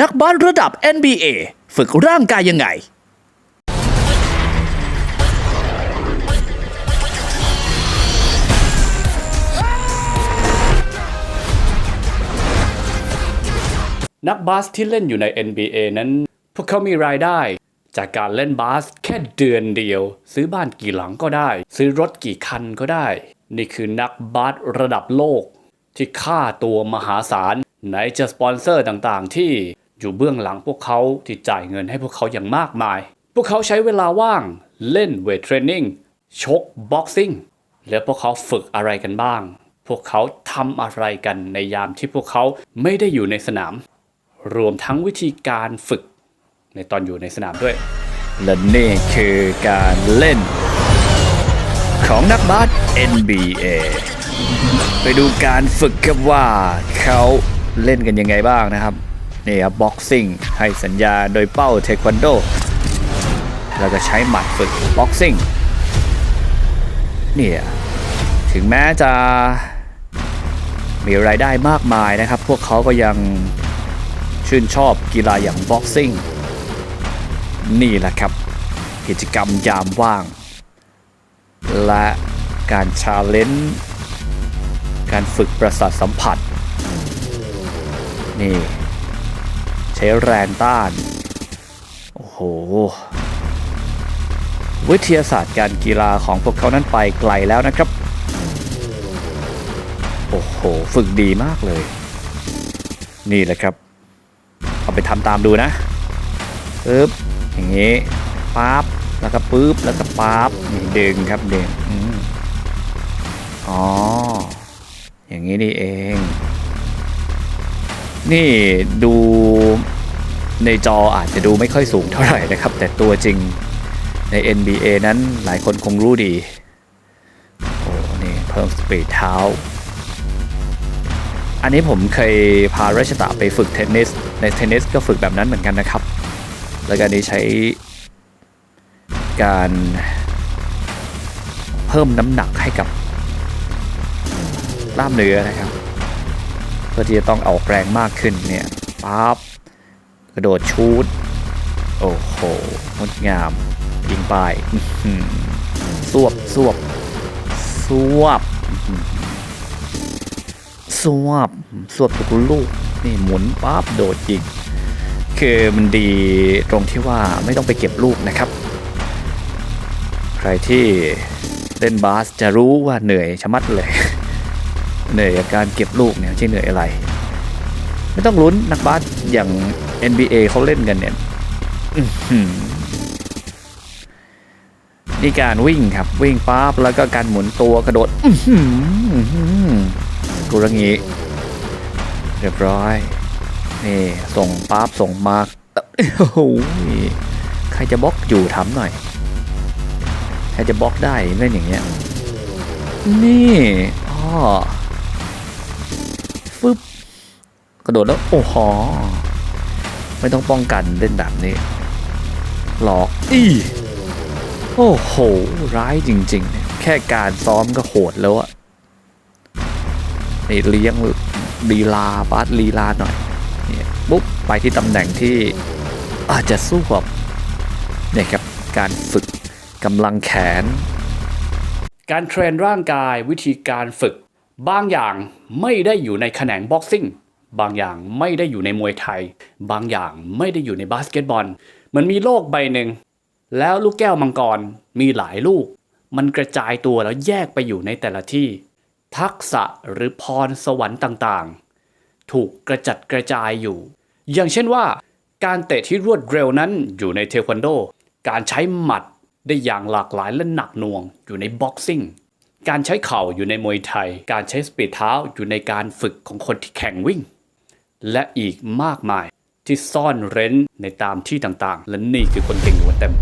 นักบาสระดับ NBA ฝึกร่างกายยังไง นักบาสที่เล่นอยู่ใน NBA นั้น พวกเขามีรายได้ จากการเล่นบาสแค่เดือนเดียว ซื้อบ้านกี่หลังก็ได้ ซื้อรถกี่คันก็ได้ นี่คือนักบาสระดับโลก ที่ค่าตัวมหาศาล ไหนจะสปอนเซอร์ต่างๆ ที่อยู่เบื้องหลังพวกเขาที่จ่ายเงินให้พวกเขาอย่างมากมาย พวกเขาใช้เวลาว่างเล่นเวทเทรนนิ่งชกบ็อกซิ่งแล้วพวกเขาฝึกอะไรกันบ้าง พวกเขาทำอะไรกันในยามที่พวกเขาไม่ได้อยู่ในสนาม รวมทั้งวิธีการฝึกในตอนอยู่ในสนามด้วย และนี่คือการเล่น ของนักบาส NBA ไปดูการฝึกกันว่าเขา เล่นกันยังไงบ้างนะครับนี่ครับบ็อกซิ่งให้สัญญาโดยเป้าเทควันโดแล้วก็ใช้หมัดฝึกบ็อกซิ่งเนี่ยถึงแม้จะมีรายได้มากมายนะครับ พวกเขาก็ยังชื่นชอบกีฬาอย่างบ็อกซิ่งนี่แหละครับ กิจกรรมยามว่าง และการชาเลนจ์การฝึกประสาทสัมผัส นี่ ใช้แรงต้าน โอ้โห วิทยาศาสตร์การกีฬาของพวกเขานั้นไปไกลแล้วนะครับ โอ้โห ฝึกดีมากเลย นี่แหละครับ เอาไปทำตามดูนะปึ๊บอย่างงี้ปั๊บแล้วก็ปึ๊บแล้วก็ปั๊บนี่ดึงครับดึงอ๋ออย่างนี้นี่เอง นี่ดูในจออาจจะดูไม่ค่อยสูงเท่าไหร่นะครับ แต่ตัวจริงใน NBA นั้นหลายคนคงรู้ดีโอ้นี่เพิ่มสปีดเท้า อันนี้ผมเคยพาราชตะไปฝึกเทนนิส ในเทนนิสก็ฝึกแบบนั้นเหมือนกันนะครับ แล้วก็นี้ใช้การเพิ่มน้ำหนักให้กับกล้ามเนื้อนะครับ เพื่อที่จะต้องเอาแรงมากขึ้นเนี่ยปั๊บกระโดดชูดโอ้โหงดงามยิงไปสวบสวบสวบสวบสวบทุกลูกนี่หมุนปั๊บโดดยิงคือมันดีตรงที่ว่าไม่ต้องไปเก็บลูกนะครับ ใครที่เล่นบาสจะรู้ว่าเหนื่อยชะมัดเลย เหนื่อยกับการเก็บลูกเนี่ยใช่เหนื่อยอะไร ไม่ต้องลุ้นนักบาสอย่าง NBA เขาเล่นกันเนี่ยนี่การวิ่งครับ วิ่งปั๊บแล้วก็การหมุนตัวกระโดดอื้อหืออื้อหือกุระงี้ เรียบร้อย นี่ ส่งปั๊บส่งมาโอ้โหใครจะบล็อกอยู่ถามหน่อย ใครจะบล็อกได้เล่นอย่างเงี้ย นี่อ๋อ ฟึบกระโดดแล้ว โอ้โหไม่ต้องป้องกันเล่นแบบนี้ หลอกอีโอ้โห ร้ายจริง ๆ แค่การซ้อมก็โหดแล้วอะนี่เลี้ยงลีลาบาสลีลาหน่อยเนี่ยปุ๊บไปที่ตำแหน่งที่อาจจะสู้กับเนี่ยครับการฝึกกำลังแขน การเทรนร่างกายวิธีการฝึก บางอย่างไม่ได้อยู่ในแขนงบ็อกซิ่ง บางอย่างไม่ได้อยู่ในมวยไทย บางอย่างไม่ได้อยู่ในบาสเกตบอล มันมีโลกใบหนึ่ง แล้วลูกแก้วมังกรมีหลายลูก มันกระจายตัวแล้วแยกไปอยู่ในแต่ละที่ ทักษะหรือพรสวรรค์ต่างๆ ถูกกระจัดกระจายอยู่ อย่างเช่นว่า การเตะที่รวดเร็วนั้นอยู่ในเทควันโด การใช้หมัดได้อย่างหลากหลายและหนักหน่วงอยู่ในบ็อกซิ่ง การใช้เข่าอยู่ในมวยไทย การใช้สปีดเท้าอยู่ในการฝึกของคนที่แข่งวิ่ง และอีกมากมายที่ซ่อนเร้นในตามที่ต่างๆ และนี่คือคนเก่งหัวเต็ม